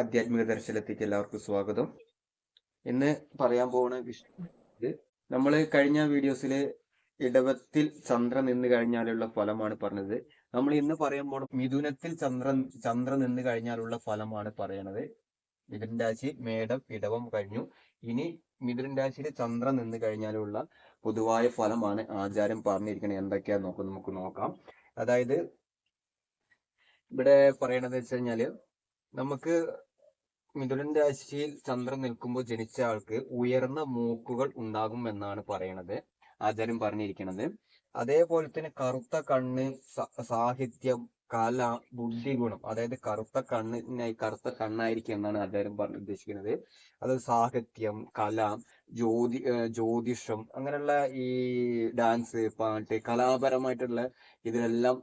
ആധ്യാത്മിക ദർശനത്തിലേക്ക് എല്ലാവർക്കും സ്വാഗതം. ഇന്ന് പറയാൻ പോകുന്ന വിഷയം നമ്മൾ കഴിഞ്ഞ വീഡിയോസിൽ ഇടവത്തിൽ ചന്ദ്രൻ നിന്ന് കഴിഞ്ഞാലുള്ള ഫലമാണ് പറഞ്ഞത്. നമ്മൾ ഇന്ന് പറയാൻ മിഥുനത്തിൽ ചന്ദ്രൻ ചന്ദ്രൻ നിന്ന് കഴിഞ്ഞാലുള്ള ഫലമാണ് പറയണത്. മിഥുൻ രാശി മേടം ഇടവം കഴിഞ്ഞു. ഇനി മിഥുൻ രാശിയിൽ ചന്ദ്രൻ നിന്ന് കഴിഞ്ഞാലുള്ള പൊതുവായ ഫലമാണ് ആചാരം പറഞ്ഞിരിക്കുന്നത് എന്തൊക്കെയാ നോക്ക് നമുക്ക് നോക്കാം. അതായത് ഇവിടെ പറയണത് വെച്ച് കഴിഞ്ഞാൽ നമുക്ക് മിഥുനൻ രാശിയിൽ ചന്ദ്രൻ നിൽക്കുമ്പോൾ ജനിച്ച ആൾക്ക് ഉയർന്ന മൂക്കുകൾ ഉണ്ടാകും എന്നാണ് പറയണത്. ആചാര്യം പറഞ്ഞിരിക്കുന്നത് അതേപോലെ തന്നെ കറുത്ത കണ്ണ് സാഹിത്യം കല ബുദ്ധി ഗുണം. അതായത് കറുത്ത കണ്ണിനായി കറുത്ത കണ്ണായിരിക്കും എന്നാണ് ആചാര്യം പറഞ്ഞ് ഉദ്ദേശിക്കുന്നത്. അതായത് സാഹിത്യം കല ജ്യോതി ജ്യോതിഷം അങ്ങനെയുള്ള ഈ ഡാൻസ് പാട്ട് കലാപരമായിട്ടുള്ള ഇതിലെല്ലാം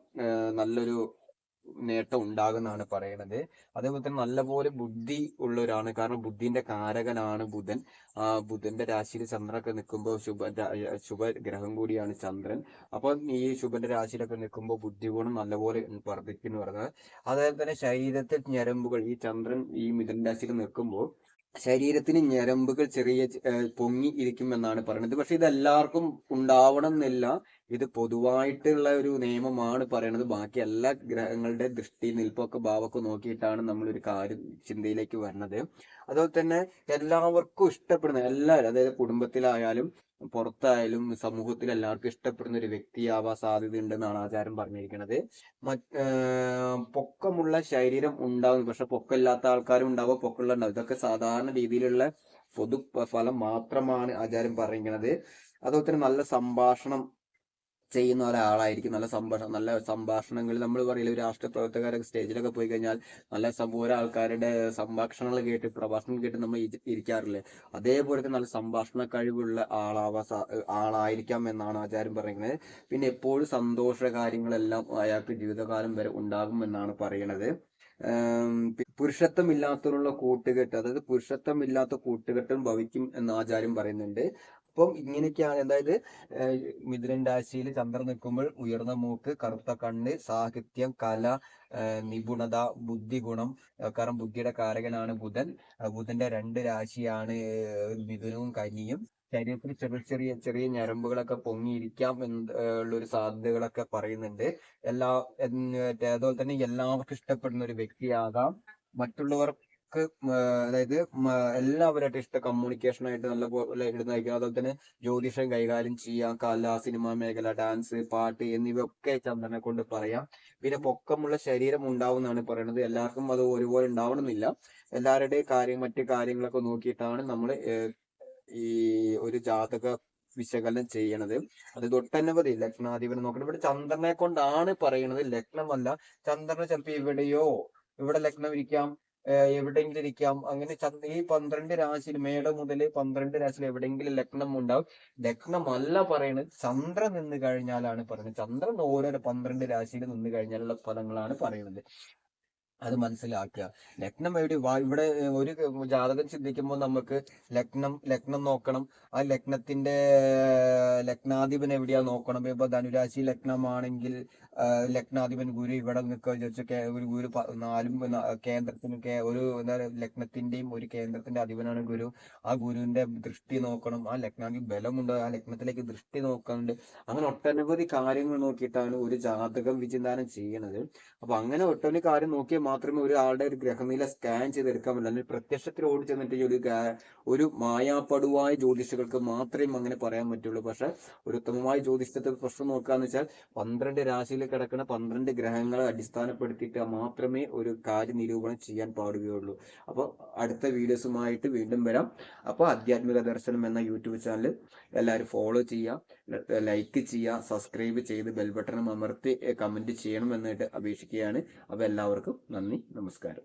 നല്ലൊരു നേട്ടം ഉണ്ടാകുന്നതാണ് പറയണത്. അതേപോലെ തന്നെ നല്ലപോലെ ബുദ്ധി ഉള്ളവരാണ്. കാരണം ബുദ്ധിന്റെ കാരകനാണ് ബുധൻ. ബുധന്റെ രാശിയിൽ ചന്ദ്രനൊക്കെ നിൽക്കുമ്പോൾ ശുഭ ശുഭ ഗ്രഹം കൂടിയാണ് ചന്ദ്രൻ. അപ്പൊ ഈ ശുഭന്റെ രാശിയിലൊക്കെ നിൽക്കുമ്പോൾ ബുദ്ധി ഗുണം നല്ലപോലെ വർദ്ധിക്കുന്നു പറഞ്ഞത് അതേപോലെ തന്നെ ശരീരത്തിൽ ഞരമ്പുകൾ ഈ ചന്ദ്രൻ ഈ മിഥുൻ രാശിയിൽ നിൽക്കുമ്പോൾ ശരീരത്തിന് ഞരമ്പുകൾ ചെറിയ പൊങ്ങി ഇരിക്കുമെന്നാണ് പറയുന്നത്. പക്ഷെ ഇത് എല്ലാവർക്കും ഉണ്ടാവണം എന്നില്ല ഇത് പൊതുവായിട്ടുള്ള ഒരു നിയമമാണ് പറയുന്നത് ബാക്കി എല്ലാ ഗ്രഹങ്ങളുടെ ദൃഷ്ടി നിൽപ്പൊക്കെ ഭാവമൊക്കെ നോക്കിയിട്ടാണ് നമ്മൾ ഒരു കാര്യം ചിന്തയിലേക്ക് വരുന്നത് അതുപോലെ തന്നെ എല്ലാവർക്കും ഇഷ്ടപ്പെടുന്ന എല്ലാവരും അതായത് കുടുംബത്തിലായാലും പുറത്തായാലും സമൂഹത്തിൽ എല്ലാവർക്കും ഇഷ്ടപ്പെടുന്ന ഒരു വ്യക്തിയാവാൻ സാധ്യത ഉണ്ടെന്നാണ് ആചാരം പറഞ്ഞിരിക്കുന്നത് പൊക്കമുള്ള ശരീരം ഉണ്ടാവും. പക്ഷെ പൊക്കമില്ലാത്ത ആൾക്കാരും ഉണ്ടാവുക പൊക്കമുള്ള ഇതൊക്കെ സാധാരണ രീതിയിലുള്ള പൊതു ഫലം മാത്രമാണ് ആചാരം പറയുന്നത് അതുപോലെ തന്നെ നല്ല സംഭാഷണം ചെയ്യുന്ന ഒരാളായിരിക്കും. നല്ല സംഭാഷണം നല്ല സംഭാഷണങ്ങൾ നമ്മൾ പറയില്ല? ഒരു രാഷ്ട്രീയ പ്രവർത്തകരൊക്കെ സ്റ്റേജിലൊക്കെ പോയി കഴിഞ്ഞാൽ നല്ല സംഭവ ആൾക്കാരുടെ സംഭാഷണങ്ങൾ കേട്ട് പ്രഭാഷണം കേട്ട് നമ്മൾ ഇരിക്കാറില്ലേ? അതേപോലെ നല്ല സംഭാഷണ കഴിവുള്ള ആളാവാ ആളായിരിക്കാം എന്നാണ് ആചാര്യം പറയുന്നത്. പിന്നെ എപ്പോഴും സന്തോഷ കാര്യങ്ങളെല്ലാം അയാൾക്ക് ജീവിതകാലം വരെ ഉണ്ടാകും എന്നാണ് പറയുന്നത് പുരുഷത്വം ഇല്ലാത്തവരുള്ള കൂട്ടുകെട്ട് അതായത് പുരുഷത്വം ഇല്ലാത്ത കൂട്ടുകെട്ടും ഭവിക്കും എന്ന് ആചാര്യം പറയുന്നുണ്ട്. അപ്പം ഇങ്ങനെയൊക്കെയാണ്. അതായത് മിഥുനൻ രാശിയിൽ ചന്ദ്രൻ നിൽക്കുമ്പോൾ ഉയർന്ന മൂക്ക് കറുത്ത കണ്ണ് സാഹിത്യം കല നിപുണത ബുദ്ധി ഗുണം കാരണം ബുദ്ധിയുടെ കാരകനാണ് ബുധൻ. ബുധന്റെ രണ്ട് രാശിയാണ് മിഥുനവും കനിയും. ശരീരത്തിൽ ചെറിയ ചെറിയ ചെറിയ ഞരമ്പുകളൊക്കെ പൊങ്ങിയിരിക്കാം എന്നുള്ളൊരു സാധ്യതകളൊക്കെ പറയുന്നുണ്ട്. എല്ലാ അതുപോലെ തന്നെ എല്ലാവർക്കും ഇഷ്ടപ്പെടുന്ന ഒരു വ്യക്തിയാകാം. മറ്റുള്ളവർ അതായത് എല്ലാവരായിട്ട് ഇഷ്ട കമ്മ്യൂണിക്കേഷൻ ആയിട്ട് നല്ല പോലെ ഇടുന്നതായിരിക്കും അതുപോലെ തന്നെ ജ്യോതിഷം കൈകാര്യം ചെയ്യാം. കല സിനിമ മേഖല ഡാൻസ് പാട്ട് എന്നിവയൊക്കെ ചന്ദ്രനെ കൊണ്ട് പറയാം. പിന്നെ പൊക്കമുള്ള ശരീരം ഉണ്ടാവുന്നതാണ് പറയുന്നത്. എല്ലാവർക്കും അത് ഒരുപോലെ ഉണ്ടാവണമെന്നില്ല. എല്ലാവരുടെയും കാര്യം മറ്റു കാര്യങ്ങളൊക്കെ നോക്കിയിട്ടാണ് നമ്മൾ ഈ ഒരു ജാതക വിശകലനം ചെയ്യണത്. അത് തൊട്ടനവധി ലഗ്നാധിപനെ നോക്കണം. ഇവിടെ ചന്ദ്രനെ കൊണ്ടാണ് പറയണത് ലഗ്നമല്ല. ചന്ദ്രനെ ചിലപ്പോ ഇവിടെയോ ഇവിടെ ലഗ്നം ഇരിക്കാം. എവിടെയെങ്കിലും ഇരിക്കാം അങ്ങനെ ഈ പന്ത്രണ്ട് രാശിയിൽ മേട മുതൽ പന്ത്രണ്ട് രാശിയിൽ എവിടെയെങ്കിലും ലഗ്നം ഉണ്ടാവും. ലഗ്നമല്ല പറയുന്നത് ചന്ദ്രൻ നിന്ന് കഴിഞ്ഞാലാണ് പറയുന്നത് ചന്ദ്രൻ ഓരോ പന്ത്രണ്ട് രാശിയിൽ നിന്ന് കഴിഞ്ഞാലുള്ള ഫലങ്ങളാണ് പറയുന്നത്. അത് മനസ്സിലാക്കുക. ലഗ്നം എവിടെ ഇവിടെ ഒരു ജാതകം ചിന്തിക്കുമ്പോൾ നമുക്ക് ലഗ്നം ലഗ്നം നോക്കണം. ആ ലഗ്നത്തിന്റെ ലഗ്നാധിപൻ എവിടെയാ നോക്കണം? ഇപ്പൊ ധനുരാശി ലഗ്നമാണെങ്കിൽ ലഗ്നാധിപൻ ഗുരു ഇവിടെ നിൽക്കുക ഒരു ഗുരു നാലും കേന്ദ്രത്തിന് ഒരു എന്താ ലഗ്നത്തിന്റെയും ഒരു കേന്ദ്രത്തിന്റെ അധിപനാണ് ഗുരു. ആ ഗുരുവിന്റെ ദൃഷ്ടി നോക്കണം. ആ ലഗ്നാധിപൻ ബലമുണ്ട്. ആ ലഗ്നത്തിലേക്ക് ദൃഷ്ടി നോക്കുന്നുണ്ട് അങ്ങനെ ഒട്ടനവധി കാര്യങ്ങൾ നോക്കിയിട്ടാണ് ഒരു ജാതകം വിചിന്താനം ചെയ്യണത്. അപ്പൊ അങ്ങനെ ഒട്ടനവധി കാര്യം നോക്കിയാൽ മാത്രമേ ഒരാളുടെ ഒരു ഗ്രഹനില സ്കാൻ ചെയ്തെടുക്കാൻ പറ്റില്ല. അല്ലെങ്കിൽ പ്രത്യക്ഷത്തിൽ ഓടി ചെന്നിട്ട് ഒരു ഒരു മായാപടുവായ ജ്യോതിഷികൾക്ക് മാത്രമേ അങ്ങനെ പറയാൻ പറ്റുള്ളൂ. പക്ഷെ ഒരു ഉത്തമമായ ജ്യോതിഷത്തെ പ്രശ്നം നോക്കാന്ന് വെച്ചാൽ പന്ത്രണ്ട് രാശിയിൽ കിടക്കുന്ന പന്ത്രണ്ട് ഗ്രഹങ്ങളെ അടിസ്ഥാനപ്പെടുത്തിയിട്ട് മാത്രമേ ഒരു കാര്യ നിരൂപണം ചെയ്യാൻ പാടുകയുള്ളൂ. അപ്പോൾ അടുത്ത വീഡിയോസുമായിട്ട് വീണ്ടും വരാം. അപ്പോൾ ആധ്യാത്മിക ദർശനം എന്ന യൂട്യൂബ് ചാനൽ എല്ലാവരും ഫോളോ ചെയ്യുക. ലൈക്ക് ചെയ്യുക. സബ്സ്ക്രൈബ് ചെയ്ത് ബെൽബട്ടണം അമർത്തി കമന്റ് ചെയ്യണം എന്നിട്ട് അപേക്ഷിക്കുകയാണ്. അപ്പോൾ എല്ലാവർക്കും നന്ദി നമസ്കാരം.